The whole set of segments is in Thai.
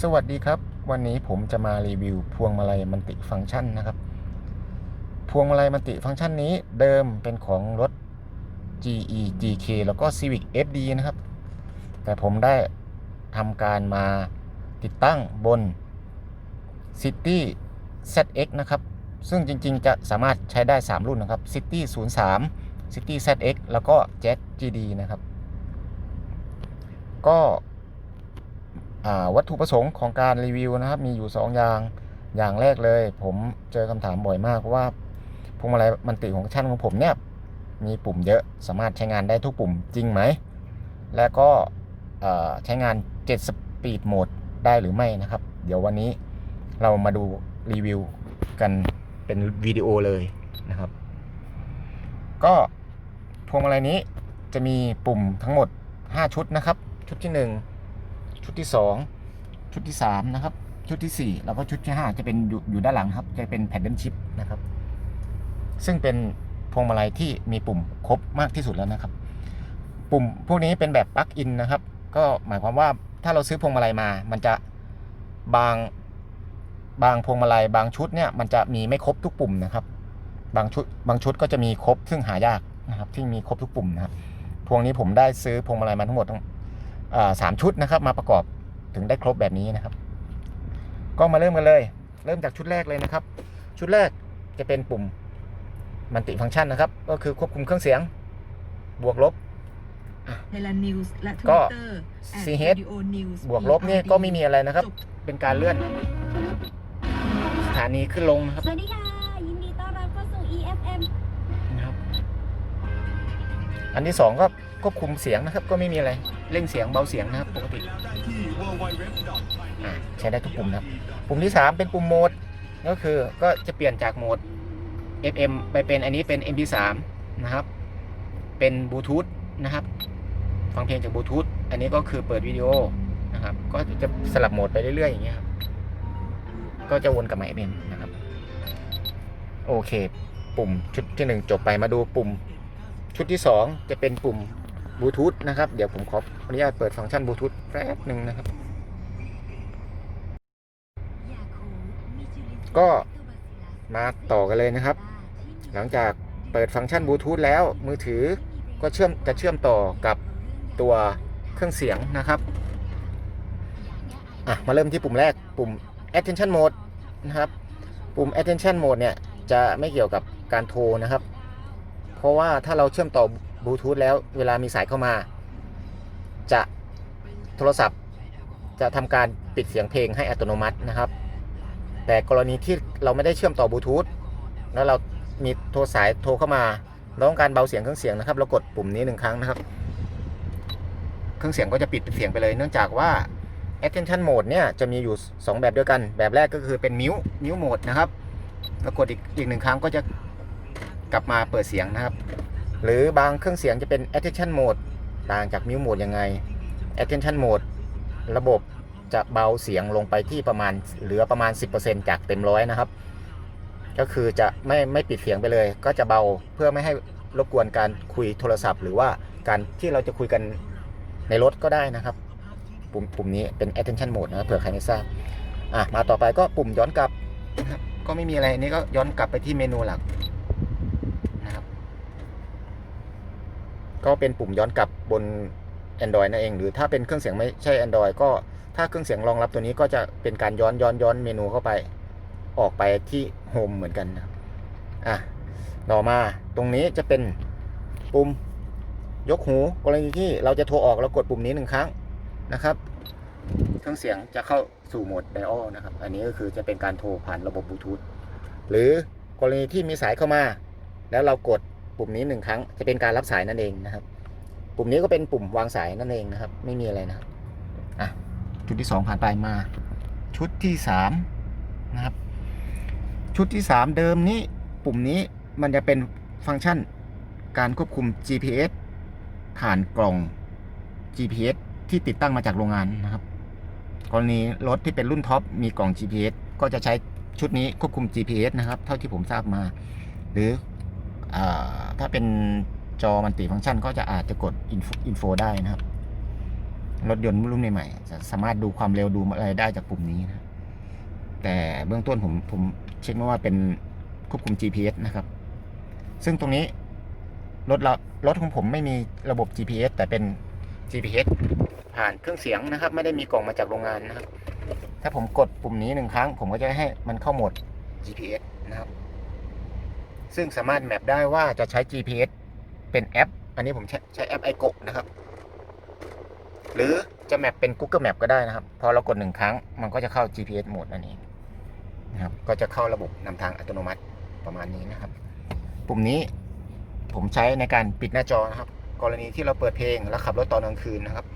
สวัสดีครับ วันนี้ผมจะมารีวิวพวงมาลัยมันติฟังก์ชันนะครับ พวงมาลัยมันติฟังก์ชันนี้เดิมเป็นของรถ GE GK แล้วก็ Civic FD นะครับ แต่ผมได้ทำการมาติดตั้งบน City ZX นะครับ ซึ่งจริงๆจะสามารถใช้ได้ 3 รุ่นนะครับ City 03 City ZX แล้วก็ Jet GD นะครับ ก็ วัตถุประสงค์ของการรีวิวนะครับ มีอยู่ 2 อย่างอย่างแรกเลย ผมเจอคำถามบ่อยมากว่าพวงมาลัยมันติของชั้นของผมเนี่ยมีปุ่มเยอะสามารถใช้งานได้ทุกปุ่มจริงไหม และก็ใช้งาน 7 สปีดโหมดได้หรือไม่นะครับ เดี๋ยววันนี้เรามาดูรีวิวกันเป็นวิดีโอเลยนะครับ ก็พวงมาลัยนี้จะมีปุ่มทั้งหมด 5 ชุดนะครับ ชุดที่ 1 ชุดที่ 2 ชุดที่3นะครับ ชุดที่ 4 แล้วก็ชุดที่ 5 จะเป็นอยู่อยู่ด้านหลังครับ จะเป็นแผ่นเดิลชิปนะครับ ซึ่งเป็นพวงมาลัยที่มีปุ่มครบมากที่สุดแล้วนะครับ ปุ่มพวกนี้เป็นแบบปลั๊กอินนะครับ ก็หมายความว่าถ้าเราซื้อพวงมาลัยมา มันจะบางบางพวงมาลัยบางชุดเนี่ยมันจะมีไม่ครบทุกปุ่มนะครับ บางชุดบางชุดก็จะมีครบซึ่งหายากนะครับ ที่มีครบทุกปุ่มนะครับพวงนี้ผมได้ซื้อพวงมาลัยมาทั้งหมดทั้ง สามชุดนะครับ มาประกอบถึงได้ครบแบบนี้นะครับ ก็มาเริ่มกันเลย เริ่มจากชุดแรกเลยนะครับ ชุดแรกจะเป็นปุ่มมันติฟังก์ชันนะครับ ก็คือควบคุมเครื่องเสียง บวกลบเทเลนิวส์และทก็วิตเตอร์ CH บวกลบนี่ก็ไม่มีอะไรนะครับ เป็นการเลื่อน สถานีขึ้นลงนะครับ สวัสดีค่ะ ยินดีต้อนรับเข้าสู่ EFM นะครับ อันที่สองก็ควบคุมเสียงนะครับ ก็ไม่มีอะไร เร่งเสียงเบาเสียงนะครับปกติอะใช้ได้ทุกปุ่มนะครับ ปุ่มที่สามเป็นปุ่มโหมด ก็คือก็จะเปลี่ยนจากโหมด FM ไปเป็นอันนี้เป็น MP3 นะครับ เป็นบลูทูธนะครับ ฟังเพลงจากบลูทูธอันนี้ก็คือเปิดวิดีโอนะครับ ก็จะสลับโหมดไปเรื่อยๆอย่างเงี้ยครับ ก็จะวนกลับมา FM นะครับ โอเค ปุ่มชุดที่หนึ่งจบไปมาดูปุ่มชุดที่สองจะเป็นปุ่ม บลูทูธนะครับ เดี๋ยวผมขออนุญาตเปิดฟังก์ชันบลูทูธแป๊บหนึ่งนะครับ ก็มาต่อกันเลยนะครับ หลังจากเปิดฟังก์ชันบลูทูธแล้วมือถือก็เชื่อมจะเชื่อมต่อกับตัวเครื่องเสียงนะครับอะมาเริ่มที่ปุ่มแรกปุ่ม attention mode นะครับ ปุ่ม attention mode เนี่ยจะไม่เกี่ยวกับการโทรนะครับ เพราะว่าถ้าเราเชื่อมต่อ บลูทูธแล้วเวลามีสายเข้ามา จะโทรศัพท์จะทำการปิดเสียงเพลงให้อัตโนมัตินะครับ แต่กรณีที่เราไม่ได้เชื่อมต่อบลูทูธแล้วเรามีโทรสายโทรเข้ามาเราต้องการเบาเสียงเครื่องเสียงนะครับ เรากดปุ่มนี้หนึ่งครั้งนะครับ เครื่องเสียงก็จะปิดเสียงไปเลย เนื่องจากว่า attention mode เนี่ยจะมีอยู่ 2 แบบด้วยกัน แบบแรกก็คือเป็น mute mute mode นะครับ แล้วกดอีกอีกหนึ่งครั้งก็จะกลับมาเปิดเสียงนะครับ หรือบางเครื่องเสียงจะเป็น attention mode ต่างจาก mute mode ยังไง attention mode ระบบจะเบาเสียงลงไปที่ประมาณเหลือประมาณ 10%จากเต็มร้อยนะครับ ก็คือจะไม่ไม่ปิดเสียงไปเลย ก็จะเบาเพื่อไม่ให้รบกวนการคุยโทรศัพท์ หรือว่าการที่เราจะคุยกันในรถก็ได้นะครับ ปุ่มปุ่มนี้เป็น attention mode นะครับเผื่อใครไม่ทราบอะมาต่อไปก็ปุ่มย้อนกลับ ก็ไม่มีอะไรนนี้ก็ย้อนกลับไปที่เมนูหลักนะครับ ก็เป็นปุ่มย้อนกลับบน Android นั่นเอง หรือถ้าเป็นเครื่องเสียงไม่ใช่ Android ก็ถ้าเครื่องเสียงรองรับตัวนี้ก็จะเป็นการย้อนย้อนย้อนเมนูเข้าไป ออกไปที่โฮมเหมือนกันนะอะต่อมาตรงนี้จะเป็นปุ่มยกหูกรณีที่เราจะโทรออกเรากดปุ่มนี้หนึ่งครั้งนะครับ เครื่องเสียงจะเข้าสู่โหมด dial นะครับ อันนี้ก็คือจะเป็นการโทรผ่านระบบบลูทูธหรือกรณีที่มีสายเข้ามา แล้วเรากด ปุ่มนี้หนึ่งครั้งจะเป็นการรับสายนั่นเองนะครับ ปุ่มนี้ก็เป็นปุ่มวางสายนั่นเองนะครับ ไม่มีอะไรนะครับอะชุดที่สองผ่านไปมา ชุดที่สามนะครับ ชุดที่3เดิมนี้ ปุ่มนี้มันจะเป็นฟังก์ชันการควบคุม GPS ผ่านกล่อง GPS ที่ติดตั้งมาจากโรงงานนะครับกรณีรถที่เป็นรุ่นท็อปมีกล่อง GPS ก็จะใช้ชุดนี้ควบคุม GPS นะครับ เท่าที่ผมทราบมา หรือ ถ้าเป็นจอมันติฟังก์ชันก็จะอาจจะกด info, info ได้นะครับ รถยนต์รุ่นใหม่จะสามารถดูความเร็วดูอะไรได้จากปุ่มนี้นะแต่เบื้องต้นผมผมเช็คมาว่าเป็นควบคุม GPS นะครับ ซึ่งตรงนี้รถเรารถของผมไม่มีระบบ GPS แต่เป็น GPS ผ่านเครื่องเสียงนะครับ ไม่ได้มีกล่องมาจากโรงงานนะครับ ถ้าผมกดปุ่มนี้หนึ่งครั้ง ผมก็จะให้มันเข้าโหมด GPS นะครับ ซึ่งสามารถแมปได้ว่าจะใช้ GPS เป็นแอป อันนี้ผมใช้ใช้แอป iGo นะครับ หรือจะแมปเป็น Google Map ก็ได้นะครับ พอเรากดหนึ่งครั้ง มันก็จะเข้า GPS โหมดนั่นเองนะครับ ก็จะเข้าระบบนำทางอัตโนมัติประมาณนี้นะครับ ปุ่มนี้ผมใช้ในการปิดหน้าจอนะครับ กรณีที่เราเปิดเพลงแล้วขับรถตอนกลางคืนนะครับ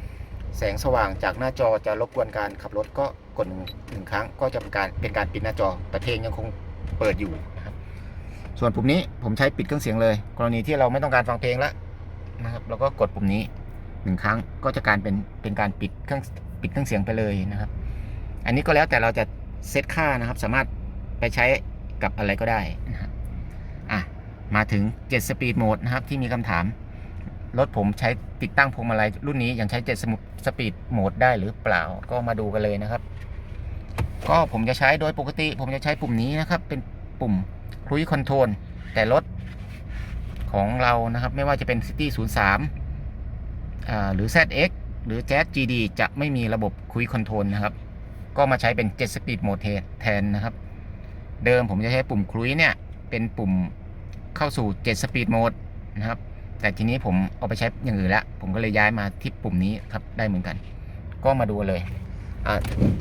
แสงสว่างจากหน้าจอจะรบกวนการขับรถก็กดหนึ่งครั้งก็จะเป็นการเป็นการปิดหน้าจอแต่เพลงยังคงเปิดอยู่ ส่วนปุ่มนี้ผมใช้ปิดเครื่องเสียงเลย กรณีที่เราไม่ต้องการฟังเพลงแล้วนะครับแล้วก็กดปุ่มนี้หนึ่งครั้งก็จะการเป็นเป็นการปิดเครื่องปิดเครื่องเสียงไปเลยนะครับ อันนี้ก็แล้วแต่เราจะเซตค่านะครับ สามารถไปใช้กับอะไรก็ได้นะครับอะมาถึง7 Speed Mode นะครับที่มีคำถามรถผมใช้ติดตั้งพวงมาลัยรุ่นนี้ยังใช้7 Speed Mode ได้หรือเปล่าก็มาดูกันเลยนะครับ ก็ผมจะใช้โดยปกติ ผมจะใช้ปุ่มนี้นะครับ เป็นปุ่ม Cruise Control แต่รถของเรานะครับ ไม่ว่าจะเป็น City 03อ่าหรือ ZX หรือ Jazz GD จะไม่มีระบบ Cruise Control นะครับ ก็มาใช้เป็น 7 Speed Mode แทนนะครับ เดิมผมจะใช้ปุ่ม Cruise เนี่ย เป็นปุ่มเข้าสู่ 7 Speed Mode นะครับ แต่ทีนี้ผมเอาไปใช้อย่างอื่นล้วผมก็เลยย้ายมาที่ปุ่มนี้ครับ ได้เหมือนกัน ก็มาดูเลย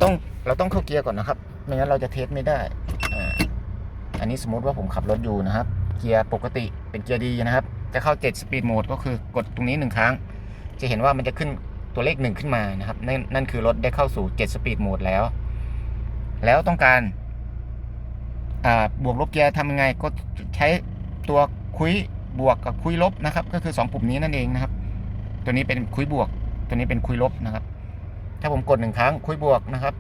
ต้องเราต้องเข้าเกียร์ก่อนนะครับ ไม่งั้นเราจะเทสไม่ได้อ่า นนี้สมมติว่าผมขับรถอยู่นะครับ เกียร์ปกติเป็นเกียร์ดีนะครับ จะเข้า7 Speed Mode ก็คือกดตรงนี้หนึ่งครั้ง จะเห็นว่ามันจะขึ้นตัวเลขหนึ่งขึ้นมานะครับ นั่นนั่นคือรถได้เข้าสู่7 Speed Mode แล้ว แล้วต้องการบวกลบเกียร์ทำยังไงก็ใช้ตัวคุยบวกกับคุยลบนะครับ ก็คือ 2 ปุ่มนี้นั่นเองนะครับ ตัวนี้เป็นคุยบวก ตัวนี้เป็นคุยลบนะครับ ถ้าผมกดหนึ่งครั้งคุยบวกนะครับ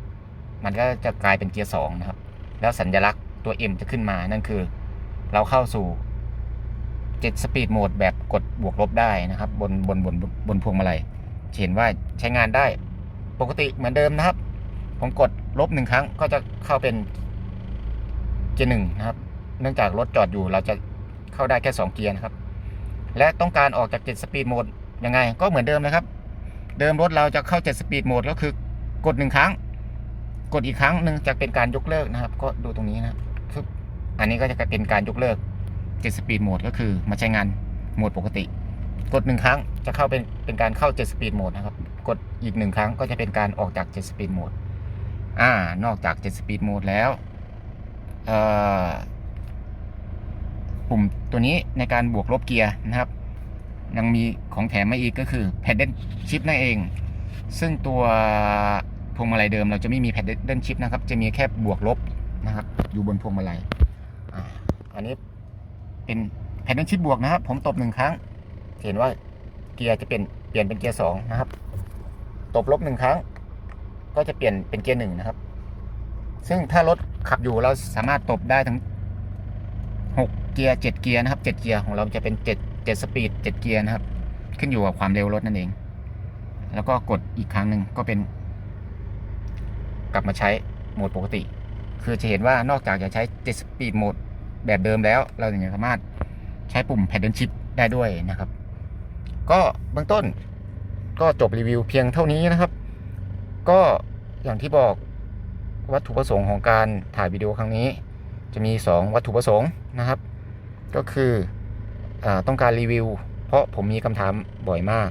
มันก็จะกลายเป็นเกียร์สองนะครับ แล้วสัญลักษณ ตัว M จะขึ้นมานั่นคือ เราเข้าสู่7 Speed Mode แบบกดบวกลบได้นะครับ บนบนบนบนพวงมาลัยเห็นว่าใช้งานได้ปกติเหมือนเดิมนะครับ ผมกดลบหนึ่งครั้งก็จะเข้าเป็น เกียร์หนึ่งนะครับ เนื่องจากรถจอดอยู่เราจะเข้าได้แค่ 2 เกียร์นะครับ และต้องการออกจาก7 Speed Mode ยังไง ก็เหมือนเดิมนะครับ เดิมรถเราจะเข้า7 Speed Mode ก็คือกดหนึ่งครั้ง กดอีกครั้งหนึ่งจะเป็นการยกเลิกนะครับ ก็ดูตรงนี้นะครับ อันนี้ก็จะเป็นการยกเลิก7 Speed Mode ก็คือมาใช้งานโหมดปกติ กดหนึ่งครั้งจะเข้าเป็นเป็นการเข้า7 Speed Mode นะครับ กดอีกหนึ่งครั้งก็จะเป็นการออกจาก7 Speed Mode อ่านอกจาก7 Speed Mode แล้วปุ่มตัวนี้ในการบวกลบเกียร์นะครับ ยังมีของแถมมาอีกก็คือ Pedal Shift นั่นเอง ซึ่งตัวพวงมาลัยเดิมเราจะไม่มี Pedal Shift นะครับ จะมีแค่บวกลบนะครับ อยู่บนพวงมาลัย อันนี้เป็น Pedal Shift บวกนะครับ ผมตบหนึ่งครั้ง เห็นว่าเกียร์จะเปลี่ยนเปลี่ยนเป็นเกียร์สองนะครับ ตบลบหนึ่งครั้ง ก็จะเปลี่ยนเป็นเกียร์หนึ่งนะครับ ซึ่งถ้ารถขับอยู่เราสามารถตบได้ทั้งหกเกียร์เจ็ดเกียร์นะครับเจ็ดเกียร์ของเราจะเป็นเจ็ดเจ็ดสปีดเจ็ดเกียร์นะครับ ขึ้นอยู่กับความเร็วรถนั่นเอง แล้วก็กดอีกครั้งหนึ่งก็เป็น กลับมาใช้โหมดปกติ คือจะเห็นว่านอกจากจะใช้7 Speed Mode แบบเดิมแล้ว เรายังสามารถใช้ปุ่ม Paddle Shift ได้ด้วยนะครับ ก็เบื้องต้นก็จบรีวิวเพียงเท่านี้นะครับ ก็อย่างที่บอกวัตถุประสงค์ของการถ่ายวิดีโอครั้งนี้ จะมี 2 วัตถุประสงค์นะครับ ก็คืออต้องการรีวิว เพราะผมมีคำถามบ่อยมาก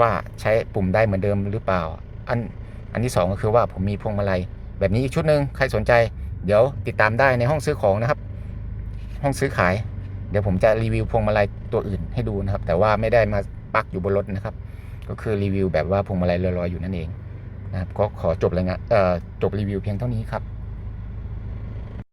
ว่าใช้ปุ่มได้เหมือนเดิมหรือเปล่า อันอันที่ 2 ก็คือว่าผมมีพวงมาลัยแบบนี้อีกชุดหนึ่งใครสนใจ เดี๋ยวติดตามได้ในห้องซื้อของนะครับ ห้องซื้อขาย เดี๋ยวผมจะรีวิวพวงมาลัยตัวอื่นให้ดูนะครับ แต่ว่าไม่ได้มาปักอยู่บนรถนะครับ ก็คือรีวิวแบบว่าพวงมาลัยลอยๆอยู่นั่นเองนะครับก็ขอจบรายงานจบรีวิวเพียงเท่านี้ครับ